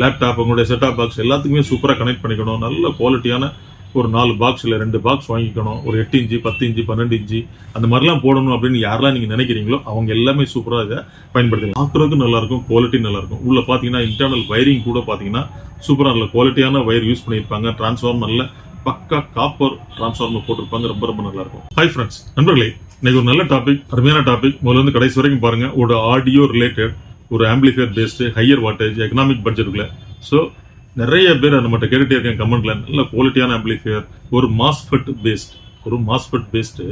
Laptop உங்களுடைய set top box எல்லாத்துக்குமே சூப்பராக கனெக்ட் பண்ணிக்கணும். நல்ல குவாலிட்டியான ஒரு நாலு பாக்ஸ் இல்லை ரெண்டு பாக்ஸ் வாங்கிக்கணும். ஒரு எட்டு இன்ச்சு பத்து இன்ச்சு பன்னெண்டு இன்ச்சு அந்த மாதிரிலாம் போடணும் அப்படின்னு யாரெல்லாம் நீங்கள் நினைக்கிறீங்களோ அவங்க எல்லாமே சூப்பராக இதை பயன்படுத்தலாம் பார்க்குறதுக்கு நல்லாயிருக்கும் குவாலிட்டி நல்லாயிருக்கும். உள்ளே உள்ள பார்த்தீங்கன்னா இன்டர்னல் வயரிங் கூட பார்த்தீங்கன்னா சூப்பராக நல்ல குவாலிட்டியான வயர் யூஸ் பண்ணியிருப்பாங்க. டிரான்ஸ்ஃபார்ம் நல்ல பக்கா காப்பர் டிரான்ஸ்ஃபார்மர் போட்டிருப்பாங்க. ரொம்ப ரொம்ப நல்லாயிருக்கும். ஹை ஃப்ரெண்ட்ஸ் நண்பர்களே இன்னைக்கு ஒரு நல்ல டாபிக் அருமையான டாபிக் முதல்ல வந்து கடைசி வரைக்கும் பாருங்கள் ஒரு ஆடியோ ரிலேட்டட் ஒரு amplifier based higher wattage economic பட்ஜெட்டுக்குள்ள so நிறைய பேர் நம்மகிட்ட கேட்டுகிட்டே இருக்கேன் கமெண்ட்ல. நல்ல குவாலிட்டியான ஆம்பிளிஃபையர் ஒரு மாஸ்ஃபெட் பேஸ்ட் ஒரு மாஸ்ஃபெட் பேஸ்டு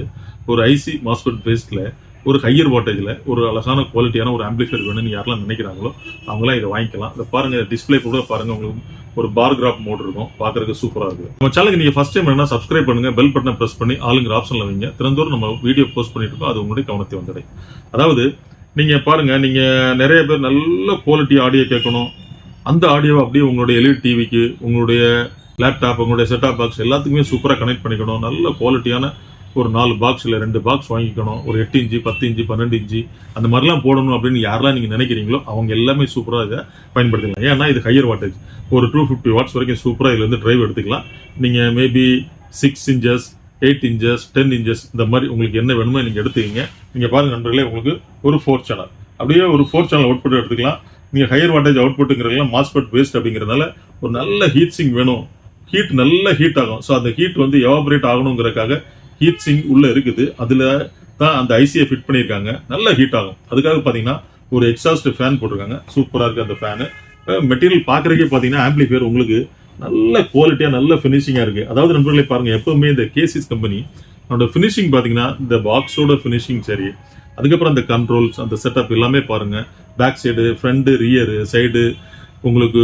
ஒரு ஐசி மாஸ்ஃபெட் பேஸ்டில் ஒரு ஹையர் வாட்டேஜில் ஒரு அழகான குவாலிட்டியான ஒரு ஆம்பிளிஃபையர் வேணும்னு யாரெல்லாம் நினைக்கிறாங்களோ அவங்களாம் இதை வாங்கிக்கலாம். இதை பாருங்கள் டிஸ்பிளே கூட பாருங்கள் உங்களுக்கு ஒரு பார் கிராப் மோட் இருக்கும். பார்க்கறதுக்கு சூப்பராக இருக்கும். நம்ம சேனலுக்கு நீங்கள் ஃபஸ்ட் டைம் என்ன சப்ஸ்கிரைப் பண்ணுங்க பெல் பட்டனை பிரஸ் பண்ணி ஆளுங்கிற ஆப்ஷனில் வைங்க. திறந்தோறும் நம்ம வீடியோ போஸ்ட் பண்ணிட்டு இருக்கோம் அது உங்களுடைய கவனத்தை வந்துடும் அதாவது நீங்கள் பாருங்கள் நீங்கள் நிறைய பேர் நல்ல குவாலிட்டி ஆடியோ கேட்கணும். அந்த ஆடியோவை அப்படியே உங்களுடைய எல்இடி டிவிக்கு உங்களுடைய லேப்டாப் உங்களுடைய செட்டாப் பாக்ஸ் எல்லாத்துக்குமே சூப்பராக கனெக்ட் பண்ணிக்கணும். நல்ல குவாலிட்டியான ஒரு நாலு பாக்ஸ் இல்லை ரெண்டு பாக்ஸ் வாங்கிக்கணும். ஒரு எட்டு இன்ச்சு பத்து இன்ச்சு பன்னெண்டு இன்ச்சு அந்த மாதிரிலாம் போடணும் அப்படின்னு யாரெல்லாம் நீங்கள் நினைக்கிறீங்களோ அவங்க எல்லாமே சூப்பராக இதை பயன்படுத்திக்கலாம். ஏன்னா இது ஹையர் வாட்டேஜ் ஒரு டூ ஃபிஃப்டி வாட்ஸ் வரைக்கும் சூப்பராக இதுலேருந்து ட்ரைவ் எடுத்துக்கலாம். நீங்கள் maybe six inches eight inches ten inches இந்த மாதிரி உங்களுக்கு என்ன வேணுமோ நீங்கள் எடுத்துக்கிங்க. நீங்கள் பாருங்கள் நண்பர்களே உங்களுக்கு ஒரு ஃபோர் சேனல் அப்படியே ஒரு ஃபோர் சேனல் அவுட்புட் எடுத்துக்கலாம். நீங்கள் ஹையர் வாட்டேஜ் அவுட்புட்டுங்கிறதுலாம் மாஸ்பெட் வேஸ்ட் அப்படிங்கிறதுனால ஒரு நல்ல ஹீட் சிங் வேணும். ஹீட் நல்ல ஹீட் ஆகும். ஸோ அந்த ஹீட் வந்து எவாபரேட் ஆகணுங்கிறதுக்காக ஹீட் சிங் உள்ளே இருக்குது. அதில் தான் அந்த ஐசியை ஃபிட் பண்ணியிருக்காங்க. நல்ல ஹீட் ஆகும். அதுக்காக பார்த்தீங்கன்னா ஒரு எக்ஸாஸ்ட் ஃபேன் போட்டிருக்காங்க. சூப்பராக இருக்குது அந்த ஃபேனு மெட்டீரியல் பார்க்குறதுக்கே பார்த்தீங்கன்னா ஆம்பிளிஃபையர் உங்களுக்கு நல்ல குவாலிட்டியாக நல்ல ஃபினிஷிங்காக இருக்குது அதாவது நண்பர்களே பாருங்கள் எப்போவுமே இந்த கேசிஸ் கம்பெனி அதோட ஃபினிஷிங் பார்த்தீங்கன்னா இந்த பாக்ஸோட ஃபினிஷிங் சரி அதுக்கப்புறம் அந்த கண்ட்ரோல்ஸ் அந்த செட்டப் எல்லாமே பாருங்க. Back side front rear side உங்களுக்கு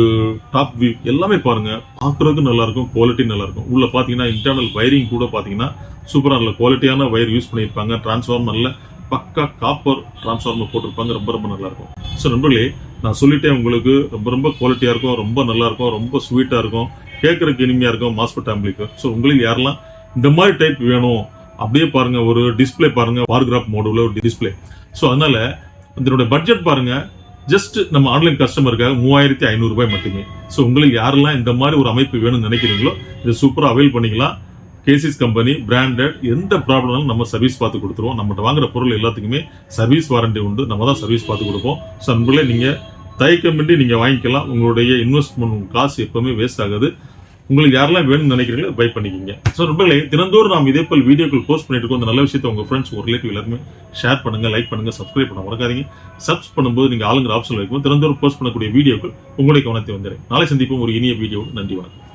டாப் வியூ எல்லாமே பாருங்க. பார்க்குறதுக்கு நல்லாயிருக்கும் குவாலிட்டி நல்லாயிருக்கும். உள்ளே உள்ள பார்த்தீங்கன்னா இன்டர்னல் வயரிங் கூட பார்த்தீங்கன்னா சூப்பராக நல்ல குவாலிட்டியான வயர் யூஸ் பண்ணியிருப்பாங்க. டிரான்ஸ்ஃபார்மர் நல்ல பக்கா காப்பர் டிரான்ஸ்ஃபார்மர் போட்டிருப்பாங்க. ரொம்ப ரொம்ப நல்லாயிருக்கும். ஸோ நண்பர்களே நான் சொல்லிட்டேன் உங்களுக்கு ரொம்ப ரொம்ப குவாலிட்டியாக இருக்கும் ரொம்ப நல்லா இருக்கும் ரொம்ப ஸ்வீட்டாக இருக்கும் கேட்குறக்கு இனிமையாக இருக்கும் மாஸ்பெட் ஆம்பிளிஃபர் ஸோ உங்களுக்கு யாரெல்லாம் இந்த மாதிரி டைப் வேணும் அப்படியே பாருங்கள் ஒரு டிஸ்பிளே பாருங்கள் பார்கிராஃப் மோடுல ஒரு டிஸ்பிளே ஸோ அதனால் இதனுடைய பட்ஜெட் பாருங்கள் ஜஸ்ட் நம்ம ஆன்லைன் கஸ்டமருக்காக மூவாயிரத்தி ஐநூறுரூபாய் மட்டுமே. ஸோ உங்களுக்கு யாரெல்லாம் இந்த மாதிரி ஒரு அமைப்பு வேணும்னு நினைக்கிறீங்களோ இதை சூப்பராக அவைல் பண்ணிக்கலாம். கேசிஸ் கம்பெனி பிராண்டட் எந்த ப்ராப்ளம்னாலும் நம்ம சர்வீஸ் பார்த்து கொடுத்துருவோம். நம்மகிட்ட வாங்குற பொருள் எல்லாத்துக்குமே சர்வீஸ் வாரண்டி உண்டு. நம்ம தான் சர்வீஸ் பார்த்து கொடுப்போம். ஸோ அன்புகளே நீங்கள் தயக்கமின்றி நீங்கள் வாங்கிக்கலாம். உங்களுடைய இன்வெஸ்ட்மெண்ட் காசு எப்பவுமே வேஸ்ட் ஆகாது. உங்களுக்கு யாரெல்லாம் வேணும்னு நினைக்கிறீங்களோ பை பண்ணிக்கிங்க. ஸோ நண்பர்களே தினந்தோறும் நாம் இதே போல் வீடியோக்கள் போஸ்ட் பண்ணிட்டு இருக்கோம். இந்த நல்ல விஷயத்தை உங்கள் ஃப்ரெண்ட்ஸ் ஒரு ரிலேட்டிவ் எல்லாருமே ஷேர் பண்ணுங்க லைக் பண்ணுங்க சப்ஸ்கிரைப் பண்ண மறக்காதீங்க. சப்ஸ் பண்ணும்போது நீங்கள் ஆளுங்கிற ஆப்ஷன் வைக்கும் தினந்தோறும் போஸ்ட் பண்ணக்கூடிய வீடியோக்கள் உங்களுடைய கவனத்தை வந்துடும். நாளை சந்திப்போம். ஒரு இனிய வீடியோ நன்றி வணக்கம்.